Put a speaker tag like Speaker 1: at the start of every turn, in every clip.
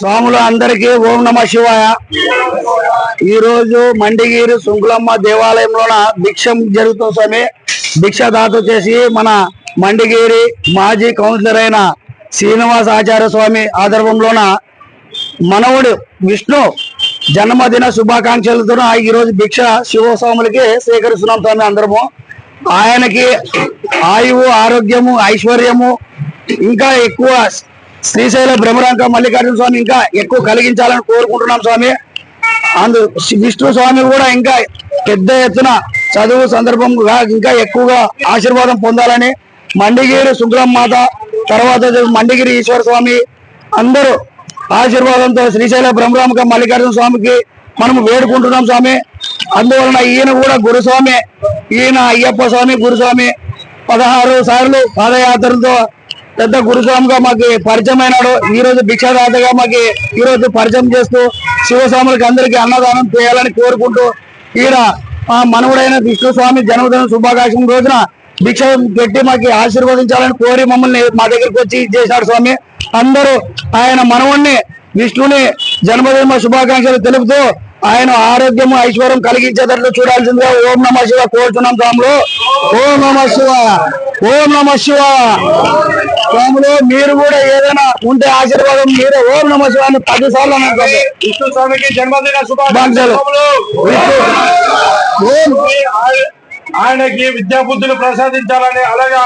Speaker 1: స్వాములు అందరికీ ఓం నమ శివాయ. ఈ రోజు మండిగిరి శుంకులమ్మ దేవాలయంలోన భిక్షం జరుగుతుంది స్వామి. భిక్ష దాత చేసి మన మండిగిరి మాజీ కౌన్సిలర్ అయిన శ్రీనివాస ఆచార్య స్వామి ఆదర్భంలోన మనవుడు విష్ణు జన్మదిన శుభాకాంక్షలతో ఈరోజు భిక్ష శివస్వాములకి స్వీకరిస్తున్నాం స్వామి అందరము. ఆయనకి ఆయువు ఆరోగ్యము ఐశ్వర్యము ఇంకా ఎక్కువ శ్రీశైల బ్రహ్మరాంక మల్లికార్జున స్వామి ఇంకా ఎక్కువ కలిగించాలని కోరుకుంటున్నాం స్వామి. అందు విష్ణు స్వామి కూడా ఇంకా పెద్ద ఎత్తున చదువు సందర్భంగా ఇంకా ఎక్కువగా ఆశీర్వాదం పొందాలని మండిగిరి శుక్లం మాత తర్వాత మండిగిరి ఈశ్వర స్వామి అందరూ ఆశీర్వాదంతో శ్రీశైల బ్రహ్మరామక మల్లికార్జున స్వామికి మనము వేడుకుంటున్నాం స్వామి. అందువలన ఈయన కూడా గురుస్వామి ఈయన అయ్యప్ప స్వామి గురుస్వామి పదహారు సార్లు పాదయాత్రలతో పెద్ద గురుస్వామిగా మాకు పరిచయం అయినాడు. ఈ రోజు భిక్షాదాతగా మాకు ఈ రోజు పరిచయం చేస్తూ శివస్వాములకి అందరికీ అన్నదానం చేయాలని కోరుకుంటూ ఈయన మా మనవుడైన విష్ణుస్వామి జన్మదిన శుభాకాంక్షం రోజున భిక్ష పెట్టి మాకు ఆశీర్వదించాలని కోరి మమ్మల్ని మా దగ్గరికి వచ్చి చేశాడు స్వామి. అందరూ ఆయన మనవుణ్ణి విష్ణుని జన్మదిన శుభాకాంక్షలు తెలుపుతూ ఆయన ఆరోగ్యము ఐశ్వర్యం కలిగించేటట్లు చూడాల్సిందిగా ఓం నమ శివ కోరుతున్నాం స్వాములు ఓం నమ శివ ఓం నమ శివ స్వాములు మీరు కూడా ఏదైనా ఉంటే ఆశీర్వాదం మీరే ఓం నమ శివ అని పది సార్లు.
Speaker 2: విష్ణు స్వామికి జన్మదిన
Speaker 1: శుభాకాంక్షలు.
Speaker 2: ఆయ- ఆయనకి విద్యా బుద్ధులు ప్రసాదించాలని అలాగే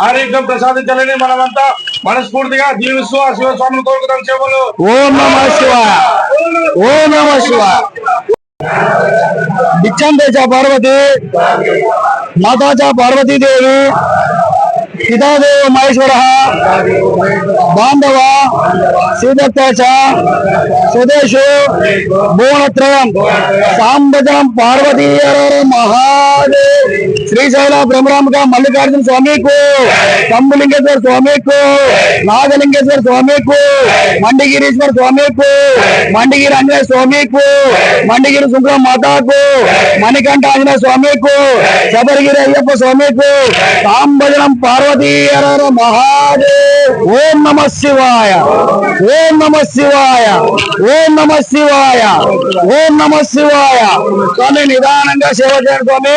Speaker 2: ఆరోగ్యం ప్రసాదించాలని మనమంతా మనస్ఫూర్తిగా దీవిస్తూ ఆ శివస్వామిని కోరుకున్నాం శివులు.
Speaker 1: ఓం నమ శివ ఓం నమ శివ బిచ్చం పార్వతి మాతాచ పార్వతీదేవి పితాదేవ మహేశ్వర బాంధవ సీదత్తాచ స్వదేశు భువనత్రయం సాంబజం పార్వతీయ మహాదేవ. శ్రీశైల బ్రహ్మరామక మల్లికార్జున స్వామికు కంబులింగేశ్వర స్వామికు నాగలింగేశ్వర స్వామికు మండిగిరీశ్వర స్వామికు మండిగిరి ఆంజనేయ స్వామికు మండిగిరి శుక్ర మాతాకు మణికంఠ ఆంజనేయ స్వామికు శబరిగిరి అయ్యప్ప స్వామికు తాంబజనం పార్వతీయర మహాదేవ్. ఓం నమ శివాయ. ఓం నమ శివాయ. ఓం నమ శివాయ. ఓం నమ శివాయ. స్వామి నిదానంగా సేవ చేయండి స్వామి.